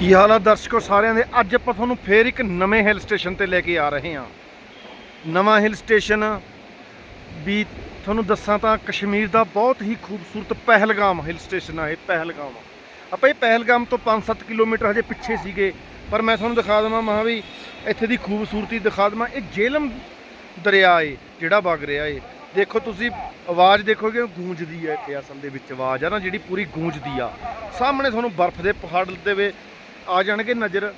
ਕੀ ਹਾਲ ਆ ਦਰਸ਼ਕੋ? ਸਾਰਿਆਂ ਦੇ ਅੱਜ ਆਪਾਂ ਤੁਹਾਨੂੰ ਫੇਰ ਇੱਕ ਨਵੇਂ ਹਿਲ ਸਟੇਸ਼ਨ ਤੇ ਲੈ ਕੇ ਆ ਰਹੇ ਹਾਂ। ਨਵਾਂ ਹਿਲ ਸਟੇਸ਼ਨ ਵੀ ਤੁਹਾਨੂੰ ਦੱਸਾਂ ਤਾਂ ਕਸ਼ਮੀਰ ਦਾ ਬਹੁਤ ਹੀ ਖੂਬਸੂਰਤ ਪਹਿਲਗਾਮ ਹਿਲ ਸਟੇਸ਼ਨ ਆ ਇਹ ਪਹਿਲਗਾਮ। ਆਪਾਂ ਇਹ ਪਹਿਲਗਾਮ ਤੋਂ 5-7 ਕਿਲੋਮੀਟਰ ਹਜੇ ਪਿੱਛੇ ਸੀਗੇ, ਪਰ ਮੈਂ ਤੁਹਾਨੂੰ ਦਿਖਾ ਦਵਾਂ ਮਹਾ ਵੀ ਇੱਥੇ ਦੀ ਖੂਬਸੂਰਤੀ ਦਿਖਾ ਦਵਾਂ। ਇਹ ਜੇਲਮ ਦਰਿਆ ਏ, ਜਿਹੜਾ ਵਗ ਰਿਹਾ ਏ। ਦੇਖੋ ਤੁਸੀਂ, ਆਵਾਜ਼ ਦੇਖੋਗੇ ਗੂੰਜਦੀ ਹੈ ਇੱਥੇ ਅਸਲ ਦੇ ਵਿੱਚ ਆਵਾਜ਼ ਆ ਨਾ, ਜਿਹੜੀ ਪੂਰੀ ਗੂੰਜਦੀ ਆ। ਸਾਹਮਣੇ ਤੁਹਾਨੂੰ ਬਰਫ਼ ਦੇ ਪਹਾੜ ਦੇ ਆ ਜਾਣਗੇ ਨਜ਼ਰ।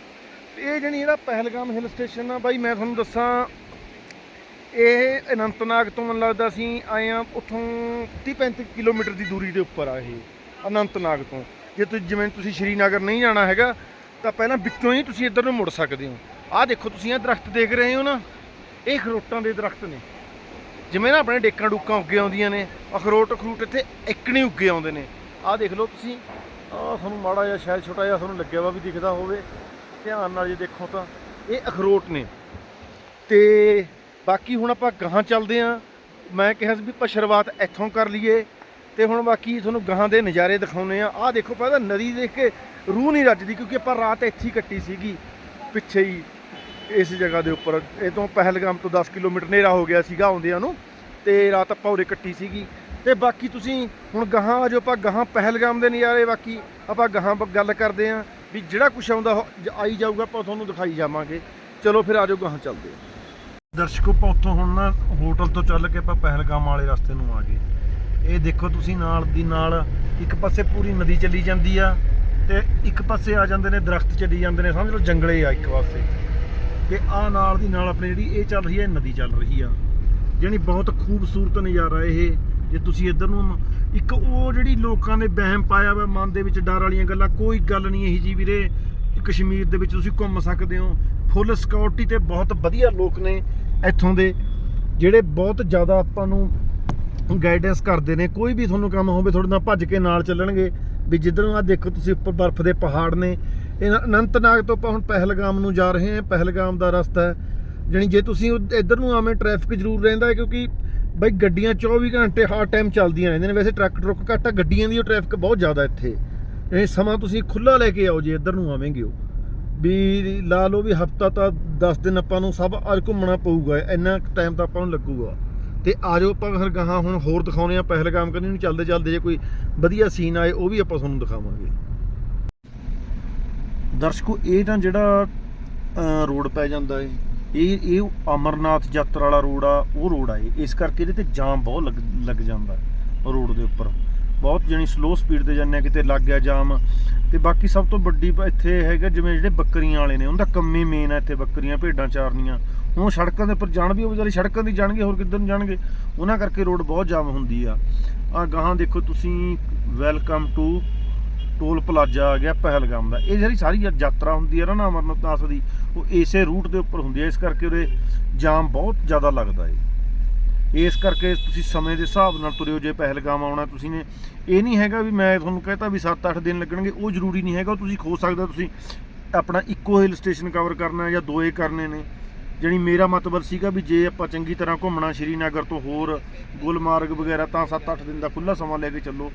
ਇਹ ਜਿਹੜੀ ਜਿਹੜਾ ਪਹਿਲਗਾਮ ਹਿਲ ਸਟੇਸ਼ਨ ਆ। ਬਾਈ, ਮੈਂ ਤੁਹਾਨੂੰ ਦੱਸਾਂ, ਇਹ ਅਨੰਤਨਾਗ ਤੋਂ ਮੈਨੂੰ ਲੱਗਦਾ ਅਸੀਂ ਆਏ ਆ ਉੱਥੋਂ 30 35 ਕਿਲੋਮੀਟਰ ਦੀ ਦੂਰੀ ਦੇ ਉੱਪਰ ਆ ਇਹ, ਅਨੰਤਨਾਗ ਤੋਂ। ਜੇ ਤੁਸੀਂ ਜਿਵੇਂ ਤੁਸੀਂ ਸ਼੍ਰੀਨਗਰ ਨਹੀਂ ਜਾਣਾ ਹੈਗਾ, ਤਾਂ ਪਹਿਲਾਂ ਵਿੱਚੋਂ ਹੀ ਤੁਸੀਂ ਇੱਧਰ ਨੂੰ ਮੁੜ ਸਕਦੇ ਹੋ। ਆਹ ਦੇਖੋ, ਤੁਸੀਂ ਇਹ ਦਰਖਤ ਦੇਖ ਰਹੇ ਹੋ ਨਾ? ਇਹ ਖਰੋਟਾਂ ਦੇ ਦਰਖਤ ਨੇ। ਜਿਵੇਂ ਨਾ ਆਪਣੇ ਡੇਕਾਂ ਡੂਕਾਂ ਉੱਗੇ ਆਉਂਦੀਆਂ ਨੇ ਅਖਰੋਟ ਅਖਰੂਟ ਇੱਥੇ ਇੱਕ ਨਹੀਂ ਉੱਗੇ ਆਉਂਦੇ ਨੇ। ਆਹ ਦੇਖ ਲਓ ਤੁਸੀਂ ਆਹ ਤੁਹਾਨੂੰ ਮਾੜਾ ਜਿਹਾ ਸ਼ਾਇਦ ਛੋਟਾ ਜਿਹਾ ਤੁਹਾਨੂੰ ਲੱਗਿਆ ਵਾ ਵੀ ਦਿਖਦਾ ਹੋਵੇ। ਧਿਆਨ ਨਾਲ ਜੇ ਦੇਖੋ ਤਾਂ ਇਹ ਅਖਰੋਟ ਨੇ। ਤੇ ਬਾਕੀ ਹੁਣ ਆਪਾਂ ਗਾਹਾਂ ਚੱਲਦੇ ਆਂ। ਮੈਂ ਕਿਹਾ ਸੀ ਵੀ ਆਪਾਂ ਸ਼ੁਰੂਆਤ ਇੱਥੋਂ ਕਰ ਲਈਏ। ਤੇ ਹੁਣ ਬਾਕੀ ਤੁਹਾਨੂੰ ਗਾਹਾਂ ਦੇ ਨਜ਼ਾਰੇ ਦਿਖਾਉਨੇ ਆ। ਆਹ ਦੇਖੋ ਪਹਿਲਾਂ ਨਦੀ ਦੇਖ ਕੇ ਰੂਹ ਨਹੀਂ ਰੱਜਦੀ ਕਿਉਂਕਿ ਆਪਾਂ ਰਾਤ ਇੱਥੇ ਹੀ ਕੱਟੀ ਸੀਗੀ। ਪਿੱਛੇ ਹੀ ਇਸ ਜਗ੍ਹਾ ਦੇ ਉੱਪਰ। ਇਹ ਤੋਂ ਪਹਿਲਗਾਮ ਤੋਂ 10 ਕਿਲੋਮੀਟਰ ਨੇਰਾ ਹੋ ਗਿਆ ਸੀਗਾ ਆਉਂਦਿਆਂ ਨੂੰ। ਤੇ ਰਾਤ ਆਪਾਂ ਉਰੇ ਕੱਟੀ ਸੀਗੀ। ਤੇ ਬਾਕੀ ਤੁਸੀਂ ਹੁਣ ਗਾਹਾਂ ਆ ਜਾਓ, ਆਪਾਂ ਗਾਹਾਂ ਪਹਿਲਗਾਮ ਦੇ ਨਜ਼ਾਰੇ, ਬਾਕੀ ਆਪਾਂ ਗਾਹਾਂ ਬ- ਗੱਲ ਕਰਦੇ ਆਂ ਵੀ ਜਿਹੜਾ ਕੁਛ ਆਉਂਦਾ ਆਈ ਜਾਊਗਾ, ਆਪਾਂ ਤੁਹਾਨੂੰ ਦਿਖਾਈ ਜਾਵਾਂਗੇ। ਚਲੋ ਫਿਰ ਆ ਜਾਓ, ਗਾਹਾਂ ਚੱਲਦੇ ਆਂ। ਦਰਸ਼ਕੋ, ਆਪਾਂ ਉੱਥੋਂ ਹੁਣ ਨਾ ਹੋਟਲ ਤੋਂ ਚੱਲ ਕੇ ਆਪਾਂ ਪਹਿਲਗਾਮ ਵਾਲੇ ਰਸਤੇ ਨੂੰ ਆ ਗਏ। ਇਹ ਦੇਖੋ ਤੁਸੀਂ ਨਾਲ ਦੀ ਨਾਲ, ਇੱਕ ਪਾਸੇ ਪੂਰੀ ਨਦੀ ਚੱਲੀ ਜਾਂਦੀ ਆ ਤੇ ਇੱਕ ਪਾਸੇ ਆ ਜਾਂਦੇ ਨੇ ਦਰਖਤ ਚੱਲੀ ਜਾਂਦੇ ਨੇ, ਸਮਝ ਲਓ ਜੰਗਲੇ ਆ ਇੱਕ ਪਾਸੇ। ਤੇ ਆ ਨਾਲ ਦੀ ਨਾਲ ਆਪਣੀ ਜਿਹੜੀ ਇਹ ਚੱਲ ਰਹੀ ਹੈ ਨਦੀ ਚੱਲ ਰਹੀ ਆ। ਜਾਣੀ ਬਹੁਤ ਖੂਬਸੂਰਤ ਨਜ਼ਾਰਾ ਇਹ। ਜੇ ਤੁਸੀਂ ਇੱਧਰ ਨੂੰ ਇੱਕ ਉਹ ਜਿਹੜੀ ਲੋਕਾਂ ਨੇ ਵਹਿਮ ਪਾਇਆ ਵਾ, ਮਨ ਦੇ ਵਿੱਚ ਡਰ ਵਾਲੀਆਂ ਗੱਲਾਂ, ਕੋਈ ਗੱਲ ਨਹੀਂ ਇਹੀ ਜੀ ਵੀਰੇ। ਕਸ਼ਮੀਰ ਦੇ ਵਿੱਚ ਤੁਸੀਂ ਘੁੰਮ ਸਕਦੇ ਹੋ। ਫੁੱਲ ਸਿਕਿਉਰਿਟੀ ਤੇ ਬਹੁਤ ਵਧੀਆ ਲੋਕ ਨੇ ਇੱਥੋਂ ਦੇ, ਜਿਹੜੇ ਬਹੁਤ ਜ਼ਿਆਦਾ ਆਪਾਂ ਨੂੰ ਗਾਈਡੈਂਸ ਕਰਦੇ ਨੇ। ਕੋਈ ਵੀ ਤੁਹਾਨੂੰ ਕੰਮ ਹੋਵੇ, ਤੁਹਾਡੇ ਨਾਲ ਭੱਜ ਕੇ ਨਾਲ ਚੱਲਣਗੇ। ਵੀ ਜਿੱਧਰ ਨੂੰ ਆ ਦੇਖੋ ਤੁਸੀਂ ਉੱਪਰ ਬਰਫ਼ ਦੇ ਪਹਾੜ ਨੇ। ਇਹ ਅਨੰਤਨਾਗ ਤੋਂ ਆਪਾਂ ਹੁਣ ਪਹਿਲਗਾਮ ਨੂੰ ਜਾ ਰਹੇ ਹਾਂ। ਪਹਿਲਗਾਮ ਦਾ ਰਸਤਾ ਹੈ। ਜਾਣੀ ਜੇ ਤੁਸੀਂ ਇੱਧਰ ਨੂੰ ਆਵੇਂ ਟ੍ਰੈਫਿਕ ਜ਼ਰੂਰ ਰਹਿੰਦਾ ਹੈ ਕਿਉਂਕਿ ਬਈ ਗੱਡੀਆਂ 24 ਘੰਟੇ ਹਰ ਟਾਈਮ ਚੱਲਦੀਆਂ ਰਹਿੰਦੀਆਂ ਨੇ। ਵੈਸੇ ਟਰੱਕ ਟਰੁੱਕ ਘੱਟ ਆ, ਗੱਡੀਆਂ ਦੀ ਉਹ ਟ੍ਰੈਫਿਕ ਬਹੁਤ ਜ਼ਿਆਦਾ ਇੱਥੇ। ਇਹ ਸਮਾਂ ਤੁਸੀਂ ਖੁੱਲਾ ਲੈ ਕੇ ਆਓ ਜੇ, ਇੱਧਰ ਨੂੰ ਆਵੇਂਗੇ ਉਹ। ਵੀ ਲਾ ਲਓ ਵੀ ਹਫਤਾ ਤਾਂ 10 ਦਿਨ ਆਪਾਂ ਨੂੰ ਸਭ ਅੱਜ ਘੁੰਮਣਾ ਪਊਗਾ, ਇੰਨਾ ਟਾਈਮ ਤਾਂ ਆਪਾਂ ਨੂੰ ਲੱਗੂਗਾ। ਤੇ ਆ ਜਾਓ ਆਪਾਂ ਫਿਰ ਗਾਹਾਂ ਹੁਣ ਹੋਰ ਦਿਖਾਉਨੇ ਆ ਪਹਿਲਗਾਮ ਕਰਨੀ ਨੂੰ ਚੱਲਦੇ ਚੱਲਦੇ ਜੇ ਕੋਈ ਵਧੀਆ ਸੀਨ ਆਏ, ਉਹ ਵੀ ਆਪਾਂ ਤੁਹਾਨੂੰ ਦਿਖਾਵਾਂਗੇ। ਦਰਸ਼ਕੋ, ਇਹ ਤਾਂ ਜਿਹੜਾ ਰੋਡ ਪੈ ਜਾਂਦਾ ਏ ਇਹ ਇਹ ਅਮਰਨਾਥ ਯਾਤਰਾ ਵਾਲਾ ਰੋਡ ਆ, ਉਹ ਰੋਡ ਆ ਇਹ। ਇਸ ਕਰਕੇ ਇਹਦੇ ਤੇ ਜਾਮ ਬਹੁਤ ਲੱਗ ਲੱਗ ਜਾਂਦਾ ਰੋਡ ਦੇ ਉੱਪਰ। ਬਹੁਤ ਜਣੀ ਸਲੋ ਸਪੀਡ ਤੇ ਜਾਂਦੇ ਆ, ਕਿਤੇ ਲੱਗ ਗਿਆ ਜਾਮ। ਤੇ ਬਾਕੀ ਸਭ ਤੋਂ ਵੱਡੀ ਇੱਥੇ ਹੈਗਾ ਜਿਵੇਂ ਜਿਹੜੇ ਬੱਕਰੀਆਂ ਵਾਲੇ ਨੇ, ਉਹਦਾ ਕੰਮ ਹੀ ਮੇਨ ਆ ਇੱਥੇ ਬੱਕਰੀਆਂ, ਭੇਡਾਂ ਚਾਰਨੀਆਂ। ਉਹ ਸੜਕਾਂ ਦੇ ਉੱਪਰ ਜਾਣ ਵੀ ਉਹ ਵਿਚਾਰੇ ਸੜਕਾਂ ਦੀ ਜਾਣਗੇ, ਹੋਰ ਕਿੱਧਰ ਨੂੰ ਜਾਣਗੇ? ਉਹਨਾਂ ਕਰਕੇ ਰੋਡ ਬਹੁਤ ਜਾਮ ਹੁੰਦੀ ਆ। ਆ ਗਾਹਾਂ ਦੇਖੋ ਤੁਸੀਂ ਵੈਲਕਮ ਟੂ ਟੋਲ ਪਲਾਜ਼ਾ ਆ ਗਿਆ ਪਹਿਲਗਾਮ ਦਾ। ਇਹ ਜਿਹੜੀ ਸਾਰੀ ਯਾਤਰਾ ਹੁੰਦੀ ਹੈ ਨਾ ਅਮਰਨਾਥ ਦੀ, ਉਹ ਇਸੇ ਰੂਟ ਦੇ ਉੱਪਰ ਹੁੰਦੀ ਹੈ। ਇਸ ਕਰਕੇ ਉਹਦੇ ਜਾਮ ਬਹੁਤ ਜ਼ਿਆਦਾ ਲੱਗਦਾ ਹੈ ਇਸ ਕਰਕੇ ਤੁਸੀਂ ਸਮੇਂ ਦੇ ਹਿਸਾਬ ਨਾਲ ਤੁਰਿਓ। ਜੇ ਪਹਿਲਗਾਮ ਆਉਣਾ ਤੁਸੀਂ ਨੇ, ਇਹ ਨਹੀਂ ਹੈਗਾ ਵੀ ਮੈਂ ਤੁਹਾਨੂੰ ਕਹਤਾ ਵੀ 7-8 ਦਿਨ ਲੱਗਣਗੇ। ਉਹ ਜ਼ਰੂਰੀ ਨਹੀਂ ਹੈਗਾ। ਉਹ ਤੁਸੀਂ ਖੋ ਸਕਦਾ ਤੁਸੀਂ ਆਪਣਾ ਇੱਕੋ ਹਿਲ ਸਟੇਸ਼ਨ ਕਵਰ ਕਰਨਾ ਜਾਂ ਦੋਏ ਕਰਨੇ ਨੇ। ਜਿਹੜੀ ਮੇਰਾ ਮਤਲਬ ਸੀਗਾ ਵੀ ਜੇ ਆਪਾਂ ਚੰਗੀ ਤਰ੍ਹਾਂ ਘੁੰਮਣਾ ਸ਼੍ਰੀਨਗਰ ਤੋਂ ਹੋਰ ਗੁਲਮਾਰਗ ਵਗੈਰਾ, ਤਾਂ 7-8 ਦਿਨ ਦਾ ਖੁੱਲਾ ਸਮਾਂ ਲੈ ਕੇ ਚੱਲੋ।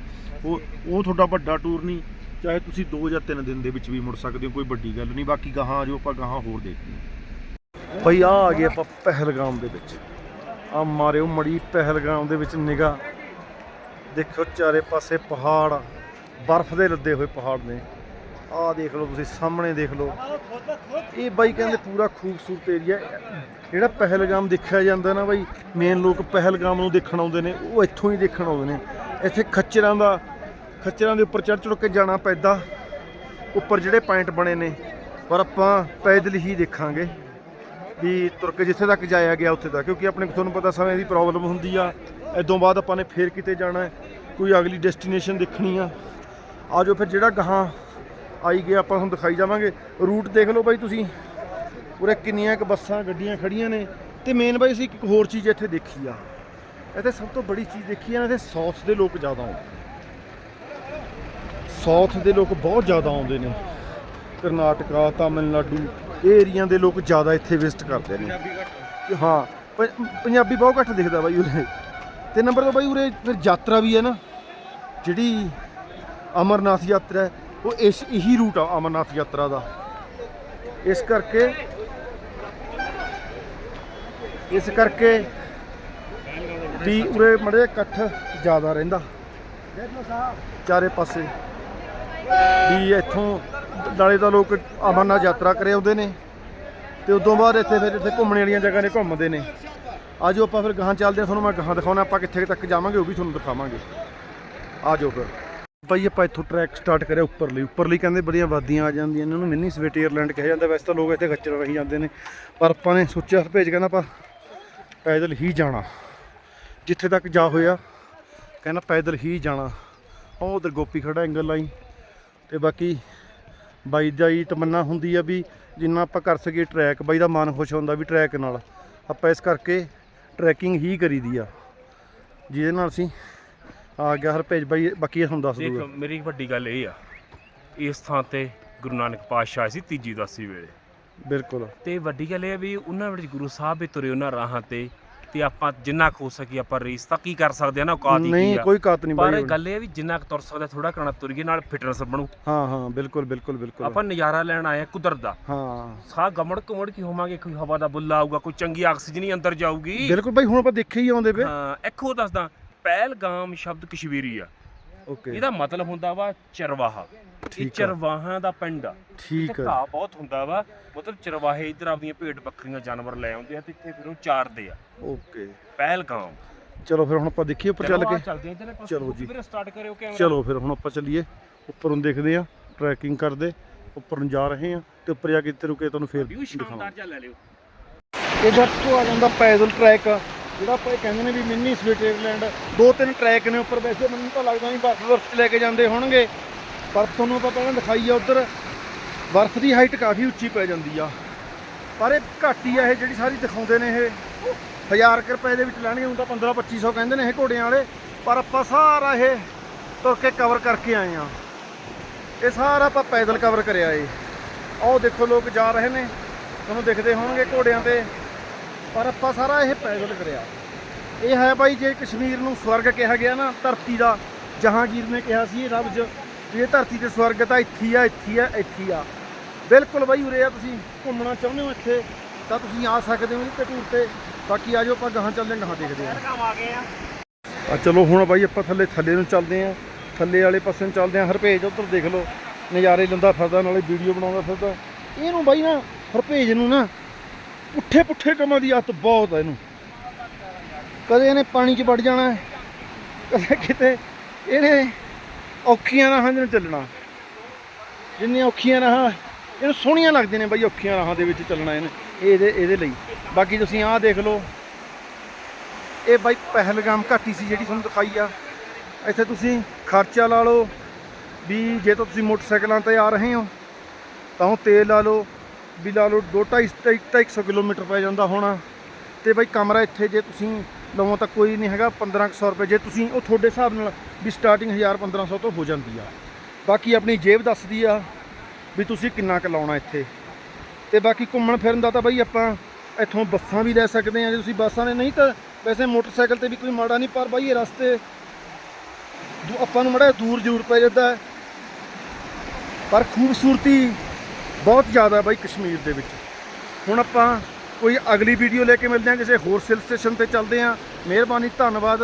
ਉਹ ਉਹ ਤੁਹਾਡਾ ਵੱਡਾ ਟੂਰ ਨਹੀਂ, ਚਾਹੇ ਤੁਸੀਂ 2 ਜਾਂ 3 ਦਿਨ ਦੇ ਵਿੱਚ ਵੀ ਮੁੜ ਸਕਦੇ ਹੋ, ਕੋਈ ਵੱਡੀ ਗੱਲ ਨਹੀਂ। ਬਾਕੀ ਗਾਹਾਂ ਜੋ ਆਪਾਂ ਗਾਹਾਂ ਹੋਰ ਦੇਖਦੇ ਹਾਂ। ਭਈ ਆ ਆ ਗਏ ਆਪਾਂ ਪਹਿਲਗਾਮ ਦੇ ਵਿੱਚ। ਆ ਮਾਰਿਓ ਮੜੀ ਪਹਿਲਗਾਮ ਦੇ ਵਿੱਚ ਨਿਗਾ ਦੇਖੋ ਚਾਰੇ ਪਾਸੇ ਪਹਾੜ, ਬਰਫ਼ ਦੇ ਲੱਦੇ ਹੋਏ ਪਹਾੜ ਨੇ। ਆਹ ਦੇਖ ਲਓ ਤੁਸੀਂ, ਸਾਹਮਣੇ ਦੇਖ ਲਓ। ਇਹ ਬਾਈ ਕਹਿੰਦੇ ਪੂਰਾ ਖੂਬਸੂਰਤ ਏਰੀਆ ਜਿਹੜਾ ਪਹਿਲਗਾਮ ਦੇਖਿਆ ਜਾਂਦਾ ਨਾ ਬਾਈ ਮੇਨ ਲੋਕ ਪਹਿਲਗਾਮ ਨੂੰ ਦੇਖਣ ਆਉਂਦੇ ਨੇ, ਉਹ ਇੱਥੋਂ ਹੀ ਦੇਖਣ ਆਉਂਦੇ ਨੇ। ਇੱਥੇ ਖੱਚਰਾਂ ਦਾ, ਖੱਚਰਾਂ ਦੇ ਉੱਪਰ ਚੜ੍ਹ ਚੜ੍ਹ ਕੇ ਜਾਣਾ ਪੈਂਦਾ। ਉੱਪਰ ਜਿਹੜੇ ਪੁਆਇੰਟ ਬਣੇ ਨੇ, ਪਰ ਆਪਾਂ ਪੈਦਲ ਹੀ ਦੇਖਾਂਗੇ ਵੀ ਤੁਰ ਕੇ ਜਿੱਥੇ ਤੱਕ ਜਾਇਆ ਗਿਆ, ਉੱਥੇ ਤੱਕ। ਕਿਉਂਕਿ ਆਪਣੇ ਤੁਹਾਨੂੰ ਪਤਾ ਸਮੇਂ ਦੀ ਪ੍ਰੋਬਲਮ ਹੁੰਦੀ ਆ। ਇਦੋਂ ਬਾਅਦ ਆਪਾਂ ਨੇ ਫੇਰ ਕਿਤੇ ਜਾਣਾ ਕੋਈ ਅਗਲੀ ਡੈਸਟੀਨੇਸ਼ਨ ਦੇਖਣੀ ਆ। ਆਜੋ ਫਿਰ ਜਿਹੜਾ ਗਾਹਾਂ ਆਈ ਗਏ, ਆਪਾਂ ਤੁਹਾਨੂੰ ਦਿਖਾਈ ਜਾਵਾਂਗੇ। ਰੂਟ ਦੇਖ ਲਓ ਬਾਈ ਤੁਸੀਂ। ਉਰੇ ਕਿੰਨੀਆਂ ਕੁ ਬੱਸਾਂ, ਗੱਡੀਆਂ ਖੜੀਆਂ ਨੇ। ਤੇ ਮੇਨ ਬਾਈ ਅਸੀਂ ਇੱਕ ਹੋਰ ਚੀਜ਼ ਇੱਥੇ ਦੇਖੀ ਆ। ਇੱਥੇ ਸਭ ਤੋਂ ਬੜੀ ਚੀਜ਼ ਦੇਖੀ ਆ ਨਾ ਇੱਥੇ ਸਾਊਥ ਦੇ ਲੋਕ ਜ਼ਿਆਦਾ ਆਉਂਦੇ ਸਾਊਥ ਦੇ ਲੋਕ ਬਹੁਤ ਜ਼ਿਆਦਾ ਆਉਂਦੇ ਨੇ। ਕਰਨਾਟਕਾ, ਤਾਮਿਲਨਾਡੂ ਇਹ ਏਰੀਆ ਦੇ ਲੋਕ ਜ਼ਿਆਦਾ ਇੱਥੇ ਵਿਜ਼ਿਟ ਕਰਦੇ ਨੇ। ਹਾਂ, ਪ- ਪੰਜਾਬੀ ਬਹੁਤ ਘੱਟ ਦਿਖਦਾ ਬਾਈ ਉਰੇ। ਤੇ ਨੰਬਰ ਤੋਂ ਬਾਈ ਉਰੇ ਫਿਰ ਯਾਤਰਾ ਵੀ ਹੈ ਨਾ। ਜਿਹੜੀ ਅਮਰਨਾਥ ਯਾਤਰਾ ਹੈ ਉਹ ਇਸ ਇਹੀ ਰੂਟ ਆ ਅਮਰਨਾਥ ਯਾਤਰਾ ਦਾ। ਇਸ ਕਰਕੇ ਇਸ ਕਰਕੇ ਵੀ ਉਰੇ ਮੜੇ ਇਕੱਠ ਜ਼ਿਆਦਾ ਰਹਿੰਦਾ। ਚਾਰੇ ਪਾਸੇ ਵੀ ਇੱਥੋਂ ਨਾਲੇ ਤਾਂ ਲੋਕ ਅਮਰਨਾਥ ਯਾਤਰਾ ਕਰੇ ਆਉਂਦੇ ਨੇ ਤੇ ਉਦੋਂ ਬਾਅਦ ਇੱਥੇ ਫਿਰ ਇੱਥੇ ਘੁੰਮਣ ਵਾਲੀਆਂ ਜਗ੍ਹਾ ਨੇ ਘੁੰਮਦੇ ਨੇ। ਆਜੋ ਆਪਾਂ ਫਿਰ ਗਾਹਾਂ ਚੱਲਦੇ ਆ ਤੁਹਾਨੂੰ ਮੈਂ ਗਾਹਾਂ ਦਿਖਾਉਣਾ, ਆਪਾਂ ਕਿੱਥੇ ਤੱਕ ਜਾਵਾਂਗੇ ਉਹ ਵੀ ਤੁਹਾਨੂੰ ਦਿਖਾਵਾਂਗੇ। ਆਜੋ ਫਿਰ। ਭਾਈ ਆਪਾਂ ਇੱਥੋਂ ਟਰੈਕ ਸਟਾਰਟ ਕਰਿਆ ਉੱਪਰ ਲਈ ਉੱਪਰ ਲਈ ਕਹਿੰਦੇ ਬੜੀਆਂ ਵਾਦੀਆਂ ਆ ਜਾਂਦੀਆਂ ਇਹਨਾਂ ਨੂੰ ਮਿੰਨੀ ਸਵੇਟੇਅਰਲੈਂਡ ਕਿਹਾ ਜਾਂਦਾ, ਵੈਸੇ ਤਾਂ ਲੋਕ ਇੱਥੇ ਖੱਚਰ ਰਹੀ ਜਾਂਦੇ ਨੇ। ਪਰ ਆਪਾਂ ਨੇ ਸੋਚਿਆ ਭੇਜ ਕਹਿੰਦਾ ਆਪਾਂ ਪੈਦਲ ਹੀ ਜਾਣਾ। ਜਿੱਥੇ ਤੱਕ ਜਾ ਹੋਇਆ, ਕਹਿੰਦਾ ਪੈਦਲ ਹੀ ਜਾਣਾ। ਉਹ ਉਧਰ ਗੋਪੀ ਖੜਾ ਐਂਗਲ ਲਾਈ। ਤੇ ਬਾਕੀ ਬਾਈ ਦਾ ਹੀ ਤਮੰਨਾ ਹੁੰਦੀ ਆ ਵੀ ਜਿੰਨਾ ਆਪਾਂ ਕਰ ਸਕੀਏ ਟਰੈਕ ਬਾਈ ਦਾ ਮਨ ਖੁਸ਼ ਹੁੰਦਾ ਵੀ ਟਰੈਕ ਨਾਲ। ਆਪਾਂ ਇਸ ਕਰਕੇ ਟਰੈਕਿੰਗ ਹੀ ਕਰੀਦੀ ਆ। ਜਿਹਦੇ ਨਾਲ ਅਸੀਂ ਆ ਗਿਆ ਹਰਪੇਜ ਬਾਈ ਬਾਕੀ ਤੁਹਾਨੂੰ ਦੱਸ ਦੇਖ ਦੂਗਾ ਮੇਰੀ ਵੱਡੀ ਗੱਲ ਇਹ ਆ ਇਸ ਥਾਂ ਤੇ ਗੁਰੂ ਨਾਨਕ ਪਾਤਸ਼ਾਹ ਆਏ ਸੀ ਤੀਜੀ ਦਸਵੀਂ ਵੇਲੇ। ਬਿਲਕੁਲ। ਤੇ ਵੱਡੀ ਗੱਲ ਇਹ ਆ ਵੀ ਉਹਨਾਂ ਵਿੱਚ ਗੁਰੂ ਸਾਹਿਬ ਵੀ ਤੁਰੇ ਉਹਨਾਂ ਰਾਹਾਂ ਤੇ ਤੇ ਆਪਾਂ ਜਿੰਨਾ ਕੁ ਹੋ ਸਕੀ ਆਪਾਂ ਰੇਸ ਤਾਂ ਕੀ ਕਰ ਸਕਦੇ ਆ ਨਾ ਔਕਾਤ ਹੀ ਕੀ ਨਹੀਂ ਆ। ਕੋਈ ਕਾਤ ਨਹੀਂ ਪਰ ਬਾਈ ਗੱਲ ਇਹ ਆ ਵੀ ਜਿੰਨਾ ਕੁ ਤੁਰ ਸਕਦਾ ਥੋੜਾ ਕਰਨਾ ਤੁਰੀਏ ਨਾਲ ਫਿਟਨੈਸ ਬਣੂ। ਹਾਂ ਹਾਂ ਬਿਲਕੁਲ ਬਿਲਕੁਲ ਬਿਲਕੁਲ। ਆਪਾਂ ਨਜ਼ਾਰਾ ਲੈਣ ਆਏ ਆ ਕੁਦਰਤ ਦਾ। ਹਾਂ। ਸਾਹ ਗਮੜ ਘੁਮੜ ਕੀ ਹੋਵਾਂਗੇ ਕੋਈ ਹਵਾ ਦਾ ਬੁੱਲਾ ਆਊਗਾ ਕੋਈ ਚੰਗੀ ਆਕਸੀਜਨ ਹੀ ਅੰਦਰ ਜਾਊਗੀ। ਬਿਲਕੁਲ ਬਾਈ ਹੁਣ ਆਪਾਂ ਦੇਖੇ ਹੀ ਆਉਂਦੇ ਪਏ। ਹਾਂ ਇੱਕੋ ਦੱਸਦਾ ਪਹਿਲਗਾਮ ਸ਼ਬਦ ਕਸ਼ਮੀਰੀ ਆ। ਓਕੇ ਇਹਦਾ ਮਤਲਬ ਹੁੰਦਾ ਵਾ ਚਰਵਾਹਾ। ਇਹ ਠੀਕ ਆ। ਚਰਵਾਹਾਂ ਦਾ ਪਿੰਡ ਆ। ਠੀਕ ਇੱਥੇ ਘਾਹ ਬਹੁਤ ਹੁੰਦਾ ਵਾ। ਮਤਲਬ ਚਰਵਾਹੇ ਇਧਰ ਆਪਦੀਆਂ ਭੇਡ ਬੱਕਰੀਆਂ ਜਾਨਵਰ ਲੈ ਆਉਂਦੇ ਆ ਤੇ ਇੱਥੇ ਫਿਰ ਉਹ ਚਾਰਦੇ ਆ। ਓਕੇ ਪਹਿਲਗਾਮ। ਚਲੋ ਫਿਰ ਹੁਣ ਆਪਾਂ ਦੇਖੀਏ ਉੱਪਰ ਚੱਲ ਆ ਕੇ। ਚੱਲਦੇ ਆ ਇਧਰਲੇ ਪਾਸੇ ਚਲੋ ਜੀ। ਫਿਰ ਸਟਾਰਟ ਕਰਿਓ ਕੈਮਰਾ ਚਲੋ ਫਿਰ ਹੁਣ ਆਪਾਂ ਚੱਲੀਏ। ਉੱਪਰ ਨੂੰ ਦੇਖਦੇ ਆ ਟਰੈਕਿੰਗ ਕਰਦੇ ਉੱਪਰ ਨੂੰ ਜਾ ਰਹੇ ਆ ਤੇ ਉੱਪਰ ਜਾ ਕੇ ਇੱਥੇ ਰੁਕੇ ਤੁਹਾਨੂੰ ਫੇਰ ਵਿਊ ਸ਼ਾਨਦਾਰ ਜਿਹਾ ਲੈ ਲਿਓ। ਇਧਰ ਤੋਂ ਆ ਜਾਂਦਾ ਪੈਦਲ ਟਰੈਕ ਜਿਹੜਾ ਆਪਾਂ ਇਹ ਕਹਿੰਦੇ ਨੇ ਵੀ ਮਿੰਨੀ ਸਵਿਟਜ਼ਰਲੈਂਡ ਦੋ ਤਿੰਨ ਟਰੈਕ ਨੇ ਉੱਪਰ ਵੈਸੇ ਮੈਨੂੰ ਤਾਂ ਲੱਗਦਾ ਨਹੀਂ ਬਰਫ਼ ਬਰਫ਼ 'ਚ ਲੈ ਕੇ ਜਾਂਦੇ ਹੋਣਗੇ। ਪਰ ਤੁਹਾਨੂੰ ਆਪਾਂ ਪਹਿਲਾਂ ਦਿਖਾਈ ਆ ਉੱਧਰ, ਬਰਫ਼ ਦੀ ਹਾਈਟ ਕਾਫੀ ਉੱਚੀ ਪੈ ਜਾਂਦੀ ਆ। ਪਰ ਇਹ ਘੱਟ ਹੀ ਆ ਇਹ ਜਿਹੜੀ ਸਾਰੀ ਦਿਖਾਉਂਦੇ ਨੇ ਇਹ। 1000 ਕੁ ਰੁਪਏ ਦੇ ਵਿੱਚ ਲੈਣਗੇ, ਹੁਣ ਤਾਂ 15 2500 ਕਹਿੰਦੇ ਨੇ ਇਹ ਘੋੜਿਆਂ ਵਾਲੇ। ਪਰ ਆਪਾਂ ਸਾਰਾ ਇਹ ਤੁਰ ਕੇ ਕਵਰ ਕਰਕੇ ਆਏ ਆ। ਇਹ ਸਾਰਾ ਆਪਾਂ ਪੈਦਲ ਕਵਰ ਕਰਿਆ ਏ। ਆਹ ਦੇਖੋ ਲੋਕ ਜਾ ਰਹੇ ਨੇ, ਤੁਹਾਨੂੰ ਦਿਖਦੇ ਹੋਣਗੇ ਘੋੜਿਆਂ ਤੇ। ਪਰ ਆਪਾਂ ਸਾਰਾ ਇਹ ਪੈਦਲ ਕਰਿਆ। ਇਹ ਹੈ ਬਾਈ ਜੇ ਕਸ਼ਮੀਰ ਨੂੰ ਸਵਰਗ ਕਿਹਾ ਗਿਆ ਨਾ, ਧਰਤੀ ਦਾ, ਜਹਾਂਗੀਰ ਨੇ ਕਿਹਾ ਸੀ ਇਹ ਲਫ਼ਜ਼ ਵੀ ਇਹ ਧਰਤੀ ਤੇ ਸਵਰਗ ਤਾਂ ਇੱਥੇ ਆ ਇੱਥੇ ਆ ਇੱਥੇ ਆ। ਬਿਲਕੁਲ ਬਾਈ ਉਰੇ ਆ, ਤੁਸੀਂ ਘੁੰਮਣਾ ਚਾਹੁੰਦੇ ਹੋ ਇੱਥੇ, ਤਾਂ ਤੁਸੀਂ ਆ ਸਕਦੇ ਹੋ ਇਹਦੇ ਟੂਰ ਤੇ। ਬਾਕੀ ਆਜੋ ਆਪਾਂ ਗਾਹਾਂ ਚੱਲਦੇ ਹਾਂ, ਗਾਹਾਂ ਦੇਖਦੇ ਹਾਂ। ਆ ਆ ਚਲੋ, ਹੁਣ ਬਾਈ ਆਪਾਂ ਥੱਲੇ ਥੱਲੇ ਨੂੰ ਚੱਲਦੇ ਆਂ ਥੱਲੇ ਵਾਲੇ ਪਾਸੇ ਨੂੰ ਚੱਲਦੇ ਆਂ ਹਰਪੇਜ ਉੱਧਰ ਦੇਖ ਲਓ। ਨਜ਼ਾਰੇ ਲੈਂਦਾ ਫਿਰਦਾ, ਨਾਲੇ ਵੀਡੀਓ ਬਣਾਉਂਦਾ ਫਿਰਦਾ। ਇਹਨੂੰ ਬਾਈ ਨਾ ਹਰਪੇਜ ਨੂੰ ਨਾ ਪੁੱਠੇ ਪੁੱਠੇ ਕੰਮਾਂ ਦੀ ਆਦਤ ਬਹੁਤ ਆ ਇਹਨੂੰ। ਕਦੇ ਇਹਨੇ ਪਾਣੀ 'ਚ ਵੜ ਜਾਣਾ ਕਦੇ ਕਿਤੇ ਇਹਨੇ ਔਖੀਆਂ ਰਾਹਾਂ ਦੇ ਨਾਲ ਚੱਲਣਾ। ਜਿੰਨੀਆਂ ਔਖੀਆਂ ਰਾਹਾਂ, ਇਹਨੂੰ ਸੋਹਣੀਆਂ ਲੱਗਦੀਆਂ ਨੇ ਬਾਈ ਔਖੀਆਂ ਰਾਹਾਂ ਦੇ ਵਿੱਚ ਚੱਲਣਾ ਇਹਨੇ, ਇਹਦੇ ਇਹਦੇ ਲਈ। ਬਾਕੀ ਤੁਸੀਂ ਆਹ ਦੇਖ ਲਓ। ਇਹ ਬਾਈ ਪਹਿਲਗਾਮ ਘਾਟੀ ਸੀ ਜਿਹੜੀ ਤੁਹਾਨੂੰ ਦਿਖਾਈ ਆ। ਇੱਥੇ ਤੁਸੀਂ ਖਰਚਾ ਲਾ ਲਓ ਵੀ ਜੇ ਤਾਂ ਤੁਸੀਂ ਮੋਟਰਸਾਈਕਲਾਂ ਤੇ ਆ ਰਹੇ ਹੋ, ਤਾਂ ਉਹ ਤੇਲ ਲਾ ਲਓ ਵੀ ਲਾ ਲਓ ਦੋ ਢਾਈ ਢਾਈ- ਢਾਈ ਕੁ ਸੌ ਕਿਲੋਮੀਟਰ ਪੈ ਜਾਂਦਾ ਹੋਣਾ। ਤੇ ਬਾਈ ਕਮਰਾ ਇੱਥੇ ਜੇ ਤੁਸੀਂ ਲਵੋ ਤਾਂ ਕੋਈ ਨਹੀਂ ਹੈਗਾ 1500 ਰੁਪਏ। ਜੇ ਤੁਸੀਂ ਉਹ ਤੁਹਾਡੇ ਹਿਸਾਬ ਨਾਲ ਵੀ ਸਟਾਰਟਿੰਗ 1000 1500 ਤੋਂ ਹੋ ਜਾਂਦੀ ਆ। ਬਾਕੀ ਆਪਣੀ ਜੇਬ ਦੱਸਦੀ ਆ ਵੀ ਤੁਸੀਂ ਕਿੰਨਾ ਕੁ ਲਾਉਣਾ ਇੱਥੇ। ਤੇ ਬਾਕੀ ਘੁੰਮਣ ਫਿਰਨ ਦਾ ਤਾਂ ਬਾਈ ਆਪਾਂ ਇੱਥੋਂ ਬੱਸਾਂ ਵੀ ਲੈ ਸਕਦੇ ਆ। ਜੇ ਤੁਸੀਂ ਬੱਸਾਂ ਨੇ ਨਹੀਂ ਤਾਂ ਵੈਸੇ ਮੋਟਰਸਾਈਕਲ ਤੇ ਵੀ ਕੋਈ ਮਾੜਾ ਨਹੀਂ, ਪਰ ਬਾਈ ਇਹ ਰਸਤੇ ਦੂ- ਆਪਾਂ ਨੂੰ ਮੜਾ ਦੂਰ ਜ਼ਰੂਰ ਪੈ ਜਾਂਦਾ। ਪਰ ਖੂਬਸੂਰਤੀ ਬਹੁਤ ਜ਼ਿਆਦਾ ਬਾਈ ਕਸ਼ਮੀਰ ਦੇ ਵਿੱਚ। ਹੁਣ ਆਪਾਂ ਕੋਈ ਅਗਲੀ ਵੀਡੀਓ ਲੈ ਕੇ ਮਿਲਦੇ ਹਾਂ, ਕਿਸੇ ਹੋਰ ਹਿਲ ਸਟੇਸ਼ਨ ਤੇ ਚੱਲਦੇ ਹਾਂ। ਮਿਹਰਬਾਨੀ, ਧੰਨਵਾਦ।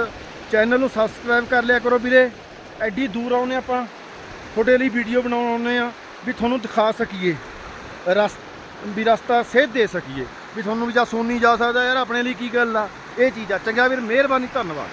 ਚੈਨਲ ਨੂੰ ਸਬਸਕ੍ਰਾਈਬ ਕਰ ਲਿਆ ਕਰੋ ਵੀਰੇ। ਐਡੀ ਦੂਰ ਆਉਨੇ ਆਪਾਂ। ਤੁਹਾਡੇ ਲਈ ਵੀਡੀਓ ਬਣਾਉਣ ਆਉਂਦੇ ਆ ਵੀ ਤੁਹਾਨੂੰ ਦਿਖਾ ਸਕੀਏ। ਰਸ, ਵੀ ਰਸਤਾ ਸੇਧ ਦੇ ਸਕੀਏ। ਵੀ ਤੁਹਾਨੂੰ ਵੀ ਜਾਂ ਸੋਨੀ ਜਾ ਸਕਦਾ, ਯਾਰ ਆਪਣੇ ਲਈ ਕੀ ਗੱਲ ਆ? ਇਹ ਚੀਜ਼ ਆ। ਚੰਗਾ ਵੀਰ, ਮਿਹਰਬਾਨੀ, ਧੰਨਵਾਦ।